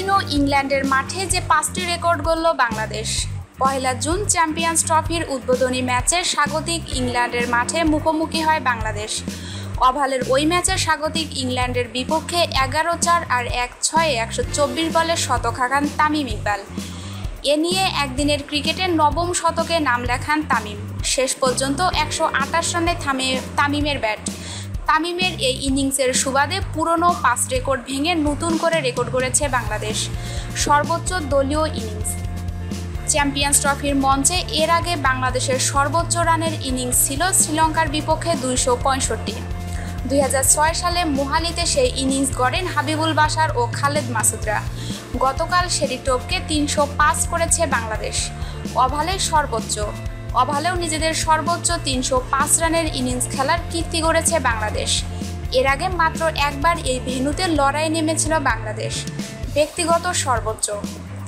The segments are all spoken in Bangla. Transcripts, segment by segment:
ইংল্যান্ডের মাঠে যে পাঁচটি রেকর্ড গড়ল বাংলাদেশ। পহেলা জুন চ্যাম্পিয়ন্স ট্রফির উদ্বোধনী ম্যাচে স্বাগতিক ইংল্যান্ডের মাঠে মুখোমুখি হয় বাংলাদেশ। অভালের ওই ম্যাচে স্বাগতিক ইংল্যান্ডের বিপক্ষে এগারো চার আর এক ছয়ে একশো চব্বিশ বলে শতক হাঁকান তামিম ইকবাল। এ নিয়ে একদিনের ক্রিকেটে নবম শতকে নাম লেখান তামিম। শেষ পর্যন্ত একশো আটাশ রানে থামে তামিমের ব্যাট। তামিমের এই ইনিংসের সুবাদে পুরনো পাঁচ রেকর্ড ভেঙে নতুন করে রেকর্ড করেছে বাংলাদেশ। সর্বোচ্চ দলীয় ইনিংস। চ্যাম্পিয়ন্স ট্রফির মঞ্চে এর আগে বাংলাদেশের সর্বোচ্চ রানের ইনিংস ছিল শ্রীলঙ্কার বিপক্ষে দুইশো পঁয়ষট্টি। দুই সালে মোহালিতে সেই ইনিংস গড়েন হাবিবুল বাসার ও খালেদ মাসুদরা। গতকাল সেটি টপকে তিনশো পাস করেছে বাংলাদেশ। অভালে সর্বোচ্চ। অভালেও নিজেদের সর্বোচ্চ তিনশো পাঁচ রানের ইনিংস খেলার কীর্তি গড়েছে বাংলাদেশ। এর আগে মাত্র একবার এই ভেন্যুতে লড়াই নেমেছিল বাংলাদেশ। ব্যক্তিগত সর্বোচ্চ।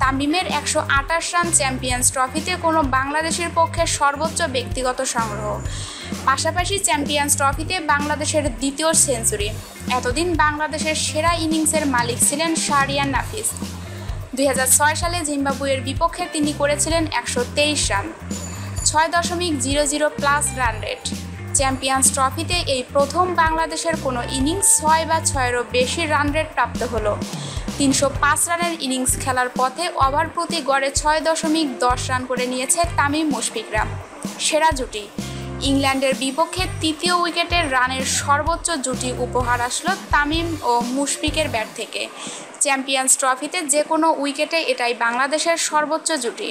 তামিমের একশো আটাশ রান চ্যাম্পিয়ন্স ট্রফিতে কোনো বাংলাদেশের পক্ষে সর্বোচ্চ ব্যক্তিগত সংগ্রহ। পাশাপাশি চ্যাম্পিয়ন্স ট্রফিতে বাংলাদেশের দ্বিতীয় সেঞ্চুরি। এতদিন বাংলাদেশের সেরা ইনিংসের মালিক ছিলেন শাহরিয়ান নাফিস। দু হাজার ছয় সালে জিম্বাবুয়ের বিপক্ষে তিনি করেছিলেন একশো তেইশ রান। ছয় দশমিক zero zero plus run rate champions ট্রফিতে এই প্রথম বাংলাদেশের কোনো ইনিংস ছয় বা ছয়েরও বেশি রান রেট প্রাপ্ত হলো। তিনশো পাঁচ রানের ইনিংস খেলার পথে ওভার প্রতি গড়ে ছয় দশমিক দশ রান করে নিয়েছে তামিম মুশফিকরা। সেরা জুটি। ইংল্যান্ডের বিপক্ষে তৃতীয় উইকেটের রানের সর্বোচ্চ জুটি উপহার আসলো তামিম ও মুশফিকের ব্যাট থেকে। চ্যাম্পিয়ন্স ট্রফিতে যে কোনো উইকেটে এটাই বাংলাদেশের সর্বোচ্চ জুটি।